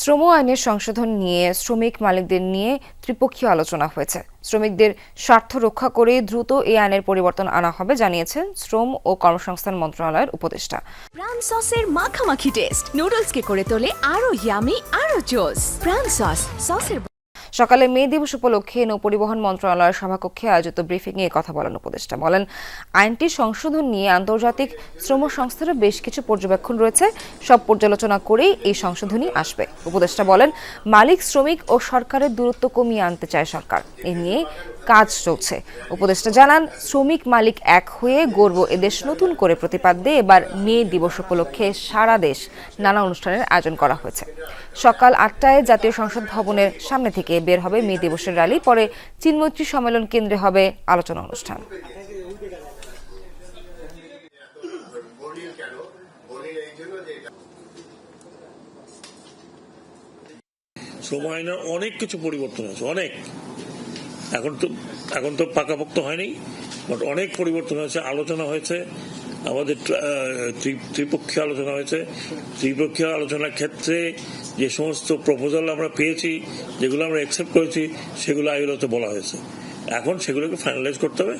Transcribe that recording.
শ্রম আইনের সংশোধন নিয়ে শ্রমিক মালিকদের নিয়ে ত্রিপক্ষীয় আলোচনা হয়েছে। শ্রমিকদের স্বার্থ রক্ষা করে দ্রুত এই আইনের পরিবর্তন আনা হবে জানিয়েছেন শ্রম ও কর্মসংস্থান মন্ত্রণালয়ের উপদেষ্টা। প্রাণ সসের মাখামাখি টেস্ট। নুডলসকে করে তোলে আরও ইয়ামি আরও জোস প্রাণ সস, সসের সকালে মে দিবস উপলক্ষে নৌপরিবহন মন্ত্রণালয়ের সভাকক্ষে আয়োজিত ব্রিফিংয়ে কথা বলেন উপদেষ্টা। বলেন, আইনটি সংশোধন নিয়ে আন্তর্জাতিক শ্রম সংস্থারও বেশ কিছু পর্যবেক্ষণ রয়েছে। সব পর্যালোচনা করেই এই সংশোধনী আসবে। উপদেষ্টা বলেন, মালিক, শ্রমিক ও সরকারের দূরত্ব কমিয়ে আনতে চায় সরকার। এ নিয়ে কাজ চলছে। উপদেষ্টা জানান, শ্রমিক মালিক এক হয়ে গর্ব এদেশ নতুন করে প্রতিপাদ্যে এবার মে দিবস উপলক্ষে সারা দেশ নানা অনুষ্ঠানের আয়োজন করা হয়েছে। সকাল আটটায় জাতীয় সংসদ ভবনের সামনে থেকে বের হবে মে দিবসের র্যালি, পরে চিনমৈত্রী সম্মেলন কেন্দ্রে হবে আলোচনা অনুষ্ঠান। শ্রম অনেক কিছু পরিবর্তন হয়েছে, অনেক। এখন তো এখন তো পাকাপোক্ত হয়নি বাট অনেক পরিবর্তন হয়েছে, আলোচনা হয়েছে। আমাদের ত্রিপক্ষীয় আলোচনা হয়েছে। ত্রিপক্ষীয় আলোচনার ক্ষেত্রে যে সমস্ত প্রপোজাল আমরা পেয়েছি, যেগুলো আমরা অ্যাকসেপ্ট করেছি, সেগুলো আইলতে বলা হয়েছে। এখন সেগুলোকে ফাইনালাইজ করতে হবে।